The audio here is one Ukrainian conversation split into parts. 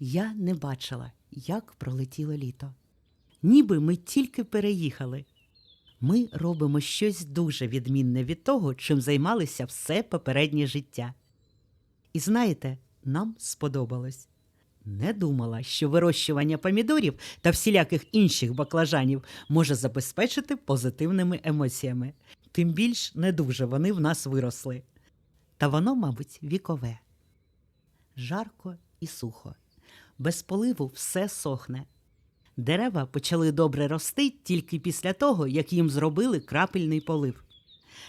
Я не бачила, як пролетіло літо. Ніби ми тільки переїхали. Ми робимо щось дуже відмінне від того, чим займалися все попереднє життя. І знаєте, нам сподобалось. Не думала, що вирощування помідорів та всіляких інших баклажанів може забезпечити позитивними емоціями. Тим більш не дуже вони в нас виросли. Та воно, мабуть, вікове. Жарко і сухо. Без поливу все сохне. Дерева почали добре рости тільки після того, як їм зробили крапельний полив.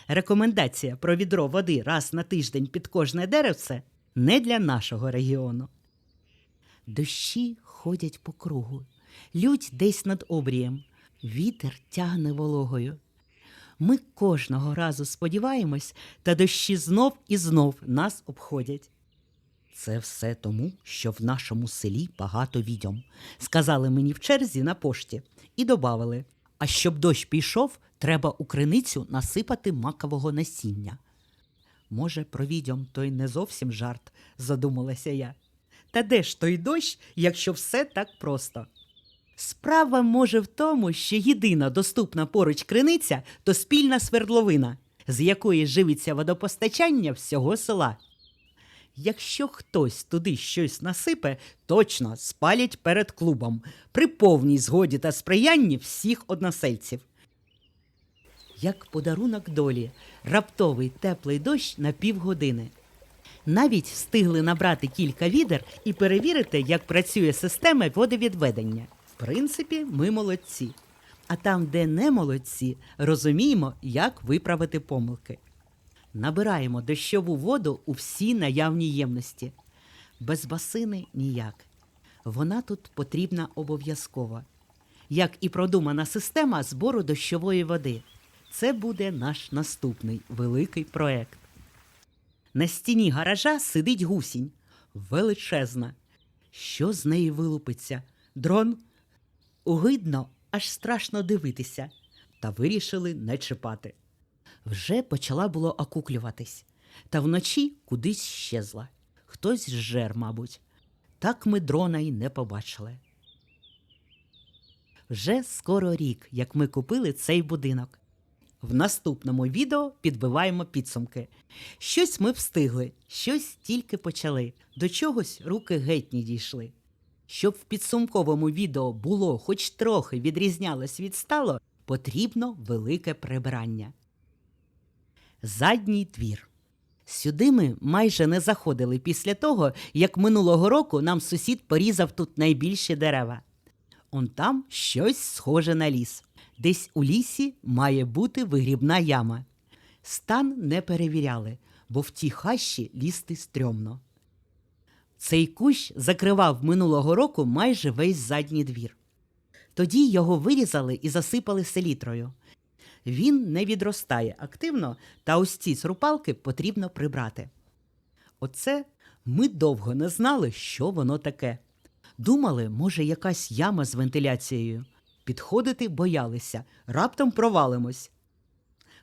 Рекомендація про відро води раз на тиждень під кожне деревце не для нашого регіону. Дощі ходять по кругу, лють десь над обрієм, вітер тягне вологою. Ми кожного разу сподіваємось, та дощі знов і знов нас обходять. Це все тому, що в нашому селі багато відьом, сказали мені в черзі на пошті і добавили: а щоб дощ пішов, треба у криницю насипати макового насіння. Може, про відьом то й не зовсім жарт, задумалася я. Та де ж той дощ, якщо все так просто? Справа може в тому, що єдина доступна поруч криниця то спільна свердловина, з якої живиться водопостачання всього села. Якщо хтось туди щось насипе, точно спалять перед клубом при повній згоді та сприянні всіх односельців. Як подарунок долі, раптовий теплий дощ на півгодини. Навіть встигли набрати кілька відер і перевірити, як працює система водовідведення. В принципі, ми молодці. А там, де не молодці, розуміємо, як виправити помилки. Набираємо дощову воду у всі наявні ємності. Без басини ніяк. Вона тут потрібна обов'язково. Як і продумана система збору дощової води. Це буде наш наступний великий проект. На стіні гаража сидить гусінь. Величезна. Що з неї вилупиться? Дрон? Угидно, аж страшно дивитися. Та вирішили не чіпати. Вже почала було окуклюватись, та вночі кудись щезла. Хтось зжер, мабуть. Так ми дрона й не побачили. Вже скоро рік, як ми купили цей будинок. В наступному відео підбиваємо підсумки. Щось ми встигли, щось тільки почали, до чогось руки геть не дійшли. Щоб в підсумковому відео було хоч трохи відрізнялось від стало, потрібно велике прибирання. Задній двір. Сюди ми майже не заходили після того, як минулого року нам сусід порізав тут найбільші дерева. Он там щось схоже на ліс. Десь у лісі має бути вигрібна яма. Стан не перевіряли, бо в ті хащі лізти стрьомно. Цей кущ закривав минулого року майже весь задній двір. Тоді його вирізали і засипали селітрою. Він не відростає активно, та ось ці срупалки потрібно прибрати. Оце ми довго не знали, що воно таке. Думали, може, якась яма з вентиляцією. Підходити боялися, раптом провалимось.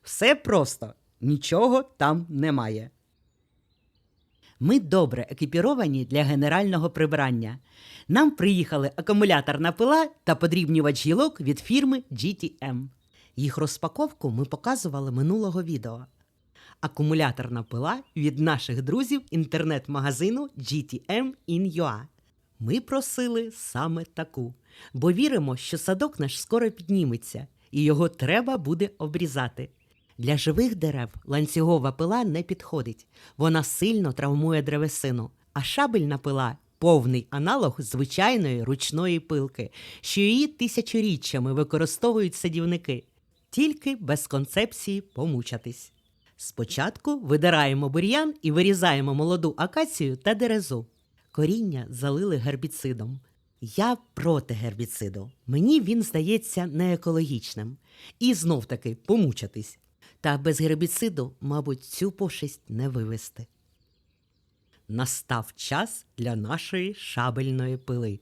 Все просто, нічого там немає. Ми добре екіпіровані для генерального прибирання. Нам приїхали акумуляторна пила та подрібнювач гілок від фірми GTM. Їх розпаковку ми показували минулого відео. Акумуляторна пила від наших друзів інтернет-магазину GTM in.ua. Ми просили саме таку, бо віримо, що садок наш скоро підніметься, і його треба буде обрізати. Для живих дерев ланцюгова пила не підходить, вона сильно травмує древесину, а шабельна пила повний аналог звичайної ручної пилки, що її тисячоріччями використовують садівники, тільки без концепції помучатись. Спочатку видираємо бур'ян і вирізаємо молоду акацію та дерезу. Коріння залили гербіцидом. Я проти гербіциду. Мені він здається неекологічним. І знов таки помучатись. Та без гербіциду, мабуть, цю пошесть не вивести. Настав час для нашої шабельної пили.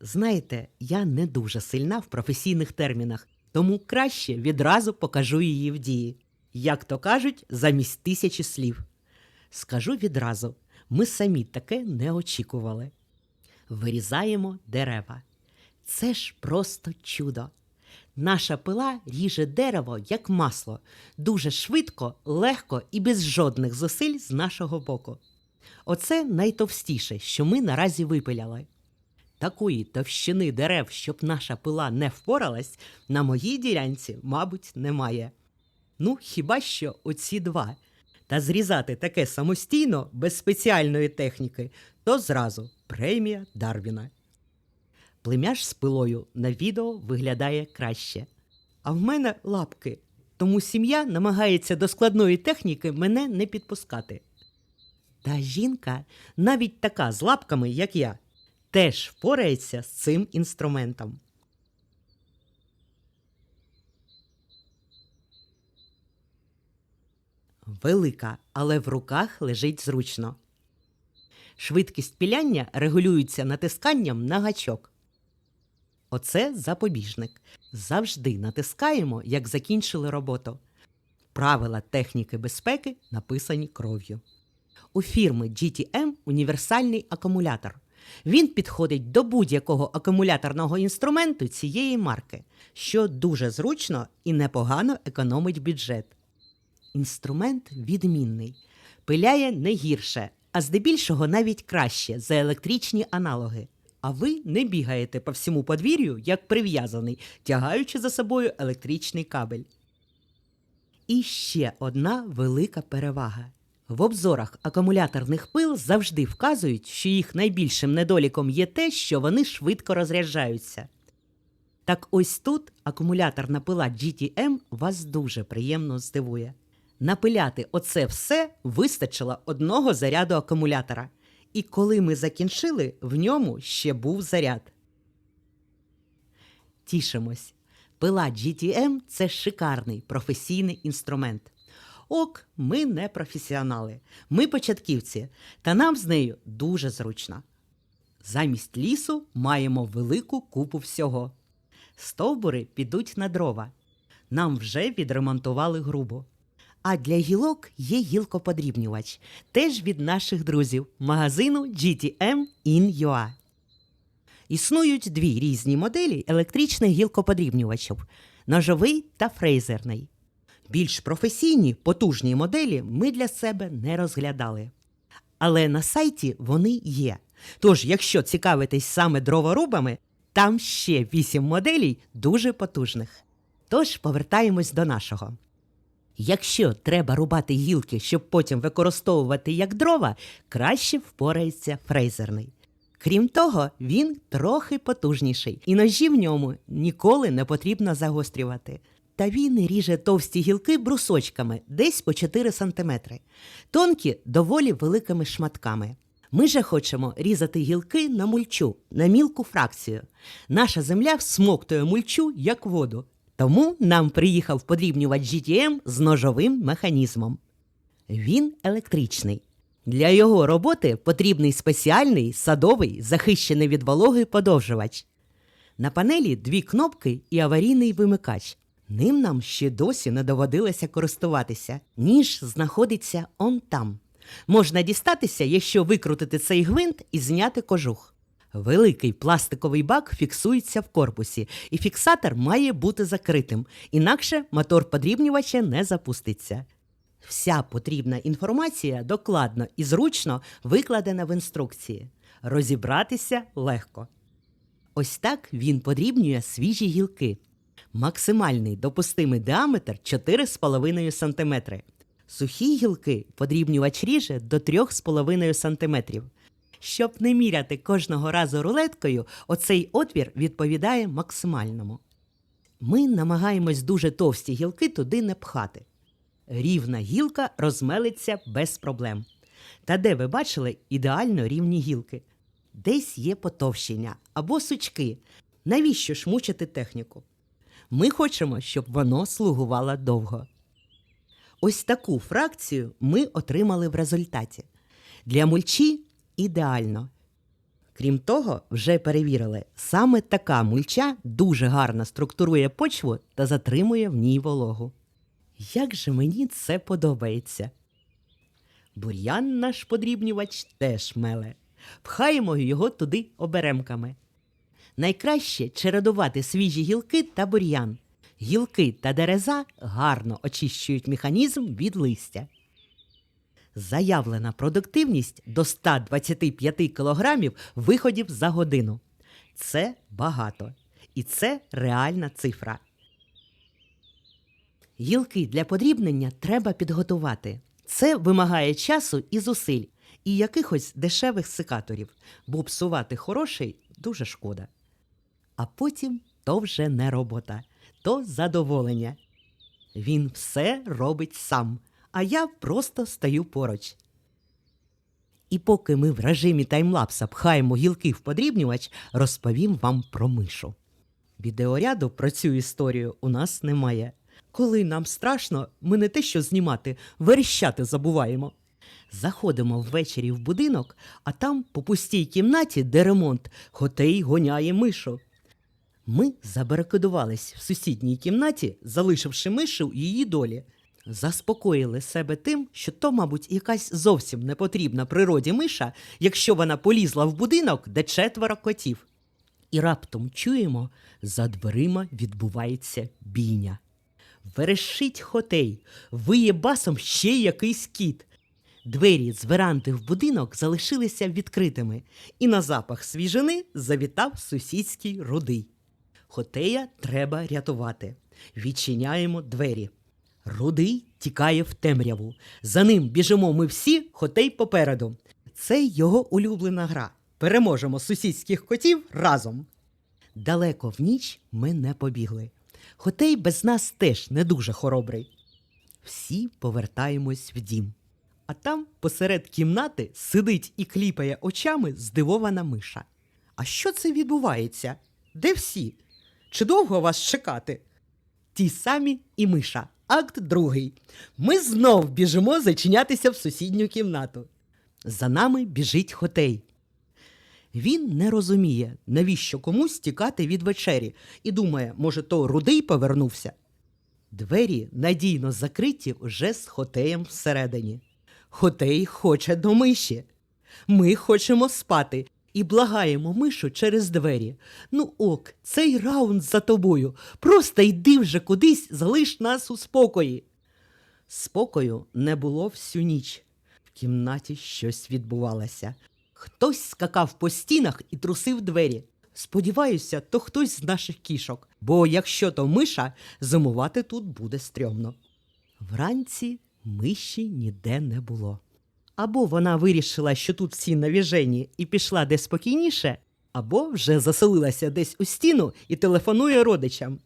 Знаєте, я не дуже сильна в професійних термінах, тому краще відразу покажу її в дії. Як то кажуть, замість тисячі слів. Скажу відразу, ми самі таке не очікували. Вирізаємо дерева. Це ж просто чудо. Наша пила ріже дерево як масло, дуже швидко, легко і без жодних зусиль з нашого боку. Оце найтовстіше, що ми наразі випиляли. Такої товщини дерев, щоб наша пила не впоралась, на моїй ділянці, мабуть, немає. Ну, хіба що оці два. Та зрізати таке самостійно, без спеціальної техніки, то зразу премія Дарвіна. Племяш з пилою на відео виглядає краще. А в мене лапки, тому сім'я намагається до складної техніки мене не підпускати. Та жінка, навіть така з лапками, як я, теж впорається з цим інструментом. Велика, але в руках лежить зручно. Швидкість піляння регулюється натисканням на гачок. Оце запобіжник. Завжди натискаємо, як закінчили роботу. Правила техніки безпеки написані кров'ю. У фірми GTM універсальний акумулятор. Він підходить до будь-якого акумуляторного інструменту цієї марки, що дуже зручно і непогано економить бюджет. Інструмент відмінний, пиляє не гірше, а здебільшого навіть краще за електричні аналоги. А ви не бігаєте по всьому подвір'ю, як прив'язаний, тягаючи за собою електричний кабель. І ще одна велика перевага. В обзорах акумуляторних пил завжди вказують, що їх найбільшим недоліком є те, що вони швидко розряджаються. Так ось тут акумуляторна пила GTM вас дуже приємно здивує. Напиляти оце все вистачило одного заряду акумулятора. І коли ми закінчили, в ньому ще був заряд. Тішимось. Пила GTM – це шикарний професійний інструмент. Ок, ми не професіонали, ми початківці, та нам з нею дуже зручно. Замість лісу маємо велику купу всього. Стовбури підуть на дрова. Нам вже відремонтували грубу. А для гілок є гілкоподрібнювач, теж від наших друзів магазину GTM In.ua. Існують дві різні моделі електричних гілкоподрібнювачів ножовий та фрезерний. Більш професійні, потужні моделі ми для себе не розглядали. Але на сайті вони є. Тож, якщо цікавитесь саме дроворубами, там ще вісім моделей дуже потужних. Тож повертаємось до нашого. Якщо треба рубати гілки, щоб потім використовувати як дрова, краще впорається фрезерний. Крім того, він трохи потужніший, і ножі в ньому ніколи не потрібно загострювати. Та він ріже товсті гілки брусочками десь по 4 см, тонкі доволі великими шматками. Ми же хочемо різати гілки на мульчу, на мілку фракцію. Наша земля всмоктує мульчу як воду, тому нам приїхав подрібнювач GTM з ножовим механізмом. Він електричний. Для його роботи потрібний спеціальний садовий захищений від вологи подовжувач. На панелі дві кнопки і аварійний вимикач. Ним нам ще досі не доводилося користуватися. Ніж знаходиться он там. Можна дістатися, якщо викрутити цей гвинт і зняти кожух. Великий пластиковий бак фіксується в корпусі, і фіксатор має бути закритим, інакше мотор подрібнювача не запуститься. Вся потрібна інформація докладно і зручно викладена в інструкції. Розібратися легко. Ось так він подрібнює свіжі гілки. Максимальний допустимий діаметр 4,5 см. Сухі гілки подрібнювач ріже до 3,5 см. Щоб не міряти кожного разу рулеткою, оцей отвір відповідає максимальному. Ми намагаємось дуже товсті гілки туди не пхати. Рівна гілка розмелиться без проблем. Та де ви бачили ідеально рівні гілки? Десь є потовщення або сучки. Навіщо ж мучити техніку? Ми хочемо, щоб воно слугувало довго. Ось таку фракцію ми отримали в результаті. Для мульчі ідеально. Крім того, вже перевірили, саме така мульча дуже гарно структурує почву та затримує в ній вологу. Як же мені це подобається. Бур'ян наш подрібнювач теж меле. пхаємо його туди оберемками. Найкраще чередувати свіжі гілки та бур'ян. Гілки та дереза гарно очищують механізм від листя. Заявлена продуктивність до 125 кг виходів за годину. Це багато. І це реальна цифра. Гілки для подрібнення треба підготувати. Це вимагає часу і зусиль, і якихось дешевих секаторів, бо псувати хороший дуже шкода. А потім то вже не робота, то задоволення. Він все робить сам, а я просто стою поруч. І поки ми в режимі таймлапса пхаємо гілки в подрібнювач, розповім вам про мишу. Відеоряду про цю історію у нас немає. Коли нам страшно, ми не те що знімати, верещати забуваємо. Заходимо ввечері в будинок, а там по пустій кімнаті, де ремонт, Хотей гоняє мишу. Ми забарикадувались в сусідній кімнаті, залишивши мишу її долі. Заспокоїли себе тим, що то, мабуть, якась зовсім не потрібна природі миша, якщо вона полізла в будинок, де четверо котів. І раптом чуємо, за дверима відбувається бійня. Верещить хотей, виє басом ще якийсь кіт. Двері з веранди в будинок залишилися відкритими, і на запах свіжини завітав сусідський рудий. Хотея треба рятувати. Відчиняємо двері. Рудий тікає в темряву. За ним біжимо ми всі, хотей попереду. Це його улюблена гра. Переможемо сусідських котів разом. Далеко в ніч ми не побігли. Хотей без нас теж не дуже хоробрий. Всі повертаємось в дім. А там посеред кімнати сидить і кліпає очами здивована миша. А що це відбувається? Де всі? Чи довго вас чекати? Ті самі і миша. Акт другий. Ми знов біжимо зачинятися в сусідню кімнату. За нами біжить хотей. Він не розуміє, навіщо комусь тікати від вечері, і думає, може, то рудий повернувся. Двері надійно закриті вже з хотеєм всередині. Хотей хоче до миші. Ми хочемо спати і благаємо мишу через двері. Ну ок, цей раунд за тобою. Просто йди вже кудись, залиш нас у спокої. Спокою не було всю ніч. В кімнаті щось відбувалося. Хтось скакав по стінах і трусив двері. Сподіваюся, то хтось з наших кішок, бо якщо то миша, зимувати тут буде стрьомно. Вранці миші ніде не було. Або вона вирішила, що тут всі навіжені і пішла де спокійніше, або вже заселилася десь у стіну і телефонує родичам.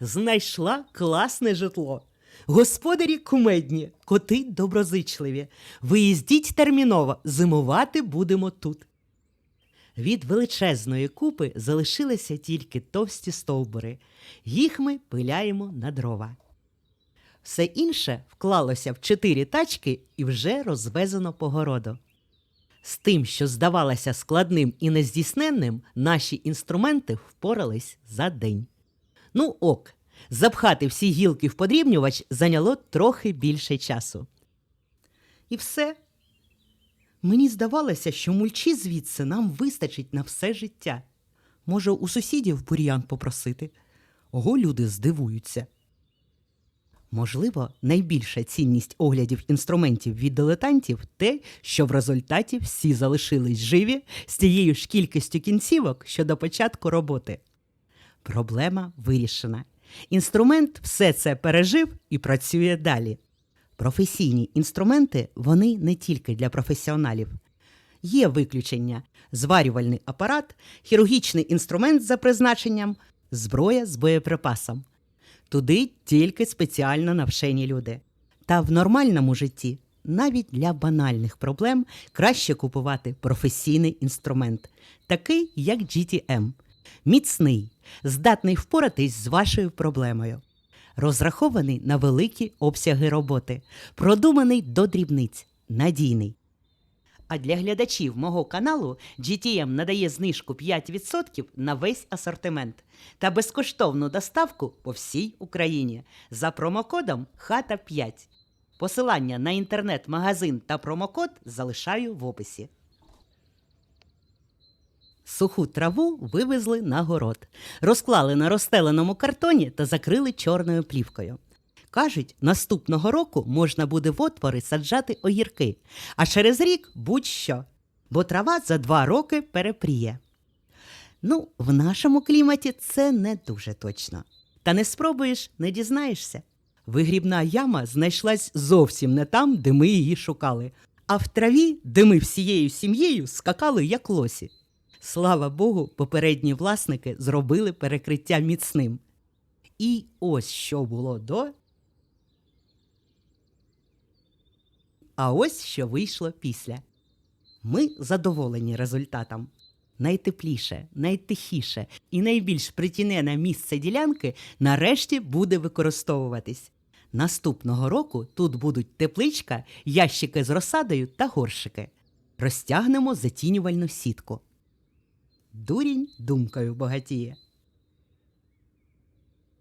Знайшла класне житло. Господарі кумедні, коти доброзичливі. Виїздіть терміново, зимувати будемо тут. Від величезної купи залишилися тільки товсті стовбури. Їх ми пиляємо на дрова. Все інше вклалося в чотири тачки і вже розвезено по городу. З тим, що здавалося складним і нездійсненним, наші інструменти впорались за день. Ну ок, запхати всі гілки в подрібнювач зайняло трохи більше часу. І все. Мені здавалося, що мульчі звідси нам вистачить на все життя. Може, у сусідів бур'ян попросити. Ого, люди здивуються. Можливо, найбільша цінність оглядів інструментів від дилетантів те, що в результаті всі залишились живі з тією ж кількістю кінцівок, що до початку роботи. Проблема вирішена. Інструмент все це пережив і працює далі. Професійні інструменти вони не тільки для професіоналів. Є виключення: зварювальний апарат, хірургічний інструмент за призначенням, зброя з боєприпасом. Туди тільки спеціально навчені люди. Та в нормальному житті навіть для банальних проблем краще купувати професійний інструмент, такий як GTM. Міцний, здатний впоратись з вашою проблемою. Розрахований на великі обсяги роботи, продуманий до дрібниць, надійний. А для глядачів мого каналу GTM надає знижку 5% на весь асортимент та безкоштовну доставку по всій Україні за промокодом хата 5 Посилання на інтернет-магазин та промокод залишаю в описі. Суху траву вивезли на город, розклали на розстеленому картоні та закрили чорною плівкою. Кажуть, наступного року можна буде в отвори саджати огірки, а через рік будь-що, бо трава за два роки перепріє. Ну, в нашому кліматі це не дуже точно. Та не спробуєш, не дізнаєшся. Вигрібна яма знайшлась зовсім не там, де ми її шукали, а в траві, де ми всією сім'єю скакали як лосі. Слава Богу, попередні власники зробили перекриття міцним. І ось що було до. А ось що вийшло після. Ми задоволені результатом. Найтепліше, найтихіше і найбільш притінене місце ділянки нарешті буде використовуватись. Наступного року тут будуть тепличка, ящики з розсадою та горшики. Розтягнемо затінювальну сітку. Дурінь думкою багатіє.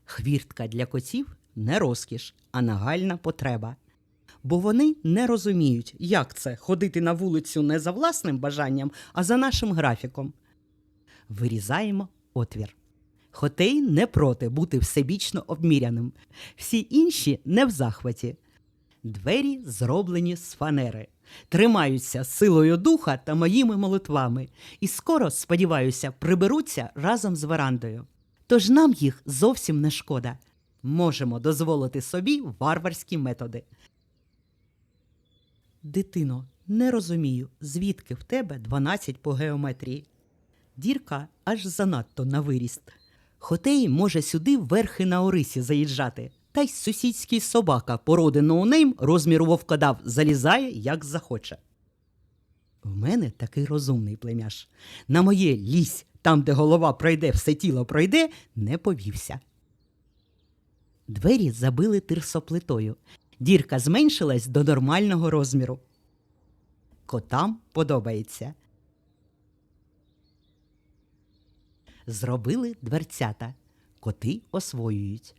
Хвіртка для котів не розкіш, а нагальна потреба. Бо вони не розуміють, як це ходити на вулицю не за власним бажанням, а за нашим графіком. Вирізаємо отвір. Хотей не проти бути всебічно обміряним. Всі інші не в захваті. Двері зроблені з фанери, тримаються силою духа та моїми молитвами, і скоро, сподіваюся, приберуться разом з верандою. Тож нам їх зовсім не шкода. Можемо дозволити собі варварські методи. Дитино, не розумію, звідки в тебе 12 по геометрії. Дірка аж занадто на виріст. Хотей може сюди верхи на Орисі заїжджати. Та й сусідський собака породи ноунейм розміру вовкодав залізає, як захоче. В мене такий розумний племяш. На моє лізь, там, де голова пройде, все тіло пройде, не повівся. Двері забили тирсоплитою. Дірка зменшилась до нормального розміру. Котам подобається. Зробили дверцята. Коти освоюють.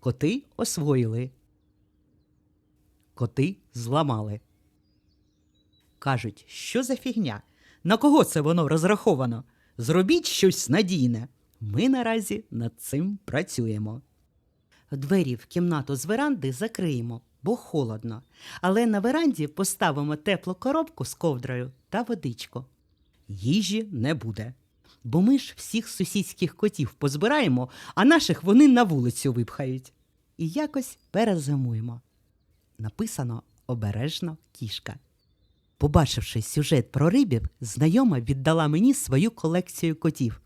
Коти освоїли. Коти зламали. Кажуть, що за фігня? На кого це воно розраховано? Зробіть щось надійне. Ми наразі над цим працюємо. Двері в кімнату з веранди закриємо, бо холодно. Але на веранді поставимо теплу коробку з ковдрою та водичку. Їжі не буде. Бо ми ж всіх сусідських котів позбираємо, а наших вони на вулицю випхають. І якось перезимуємо. Написано обережно кішка. Побачивши сюжет про рибів, знайома віддала мені свою колекцію котів.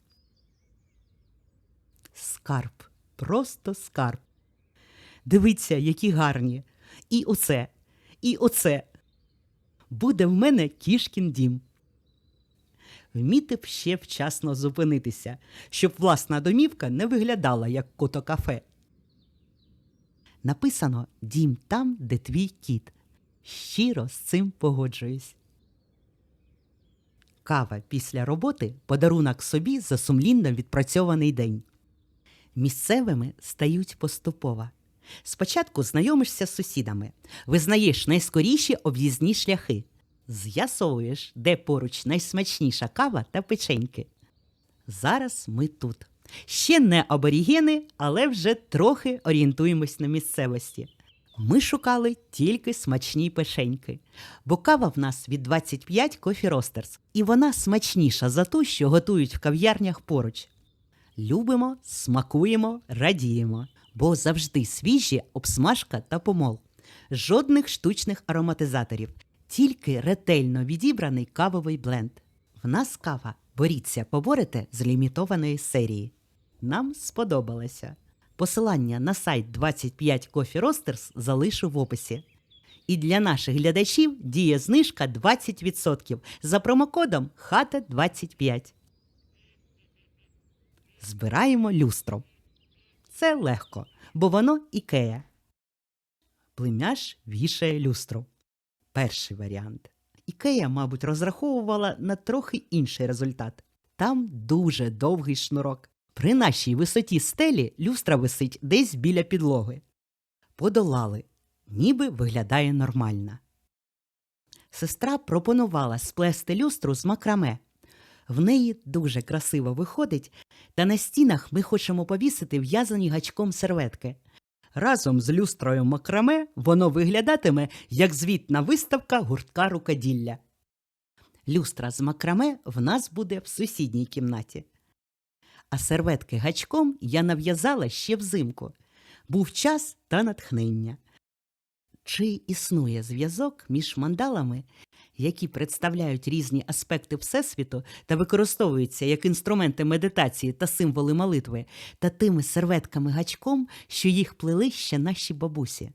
Скарб, просто скарб. Дивіться, які гарні. І оце, і оце. Буде в мене кішкін дім. Вміти б ще вчасно зупинитися, щоб власна домівка не виглядала як котокафе. Написано Дім там, де твій кіт. Щиро з цим погоджуюсь. Кава після роботи подарунок собі за сумлінно відпрацьований день. Місцевими стають поступово. Спочатку знайомишся з сусідами, визнаєш найскоріші об'їзні шляхи, з'ясовуєш, де поруч найсмачніша кава та печеньки. Зараз ми тут. Ще не аборігени, але вже трохи орієнтуємось на місцевості. Ми шукали тільки смачні печеньки, бо кава в нас від 25 Coffee Roasters, і вона смачніша за ту, що готують в кав'ярнях поруч. Любимо, смакуємо, радіємо, бо завжди свіжі обсмажка та помол. Жодних штучних ароматизаторів, тільки ретельно відібраний кавовий бленд. В нас кава боріться, поборете з лімітованої серії. Нам сподобалося. Посилання на сайт 25 Coffee Roasters залишу в описі. І для наших глядачів діє знижка 20% за промокодом ХАТА25. Збираємо люстро. Це легко, бо воно ікея. Племяш вішає люстру. Перший варіант. Ікея, мабуть, розраховувала на трохи інший результат. Там дуже довгий шнурок. При нашій висоті стелі люстра висить десь біля підлоги. Подолали, ніби виглядає нормально. Сестра пропонувала сплести люстру з макраме. В неї дуже красиво виходить, та на стінах ми хочемо повісити в'язані гачком серветки. Разом з люстрою макраме воно виглядатиме як звітна виставка гуртка рукоділля. Люстра з макраме в нас буде в сусідній кімнаті. А серветки гачком я нав'язала ще взимку. Був час та натхнення. Чи існує зв'язок між мандалами, які представляють різні аспекти Всесвіту та використовуються як інструменти медитації та символи молитви, та тими серветками гачком, що їх плели ще наші бабусі?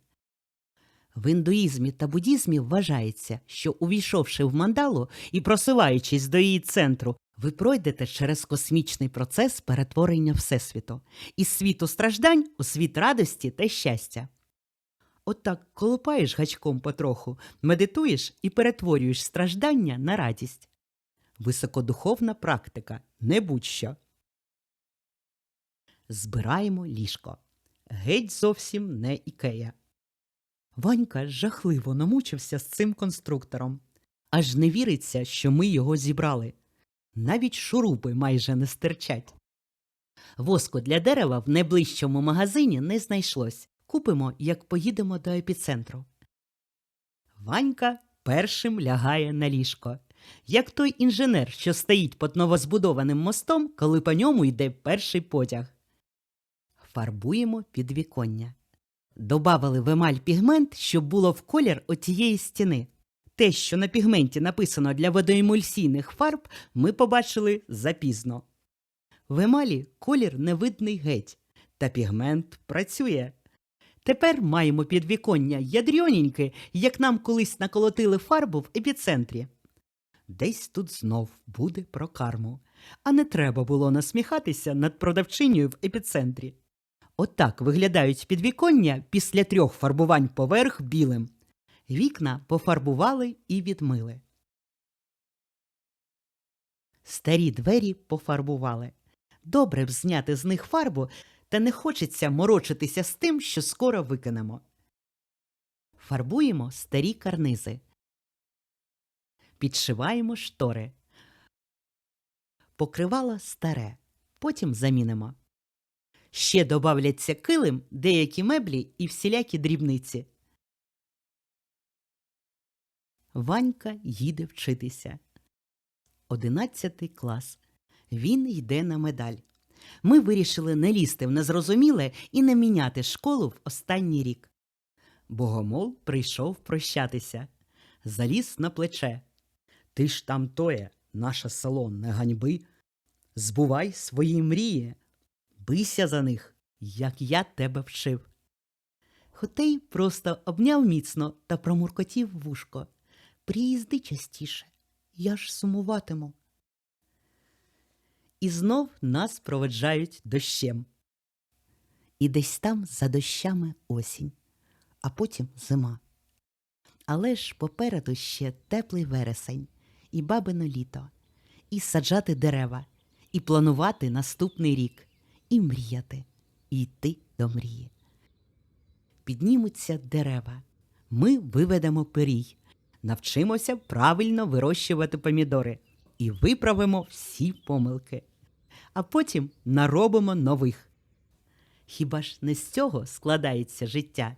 В індуїзмі та буддізмі вважається, що увійшовши в мандалу і просуваючись до її центру, ви пройдете через космічний процес перетворення Всесвіту із світу страждань у світ радості та щастя. Отак колупаєш гачком потроху, медитуєш і перетворюєш страждання на радість. Високодуховна практика, не будь-що. Збираємо ліжко. Геть зовсім не ікея. Ванька жахливо намучився з цим конструктором. Аж не віриться, що ми його зібрали. Навіть шурупи майже не стирчать. Воску для дерева в найближчому магазині не знайшлось. Купимо, як поїдемо до епіцентру. Ванька першим лягає на ліжко, як той інженер, що стоїть під новозбудованим мостом, коли по ньому йде перший потяг. Фарбуємо підвіконня. Добавили в емаль пігмент, щоб було в колір отієї стіни. Те, що на пігменті написано для водоемульсійних фарб, ми побачили запізно. В емалі колір невидний геть, та пігмент працює. Тепер маємо підвіконня ядрьоненьке, як нам колись наколотили фарбу в епіцентрі. Десь тут знов буде про карму, а не треба було насміхатися над продавчинею в епіцентрі. Отак виглядають підвіконня після трьох фарбувань поверх білим. Вікна пофарбували і відмили. Старі двері пофарбували. Добре б зняти з них фарбу, та не хочеться морочитися з тим, що скоро викинемо. Фарбуємо старі карнизи. Підшиваємо штори. Покривало старе. Потім замінимо. Ще добавляться килим, деякі меблі і всілякі дрібниці. Ванька їде вчитися. Одинадцятий клас. Він йде на медаль. Ми вирішили не лізти в незрозуміле і не міняти школу в останній рік. Богомол прийшов прощатися, заліз на плече. Ти ж там тоє, наше село не ганьби. Збувай свої мрії, бийся за них, як я тебе вчив. Хотей просто обняв міцно та промуркотів вушко. Приїзди частіше, я ж сумуватиму. І знов нас проведжають дощем. І десь там за дощами осінь, а потім зима. Але ж попереду ще теплий вересень, і бабино літо, і саджати дерева, і планувати наступний рік, і мріяти, і йти до мрії. Піднімуться дерева, ми виведемо пирій, навчимося правильно вирощувати помідори і виправимо всі помилки, а потім наробимо нових. Хіба ж не з цього складається життя?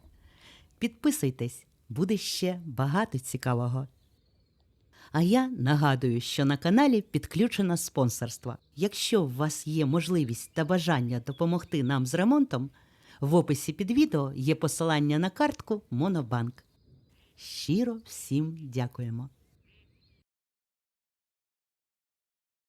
Підписуйтесь, буде ще багато цікавого. А я нагадую, що на каналі підключено спонсорство. Якщо у вас є можливість та бажання допомогти нам з ремонтом, в описі під відео є посилання на картку Монобанк. Щиро всім дякуємо.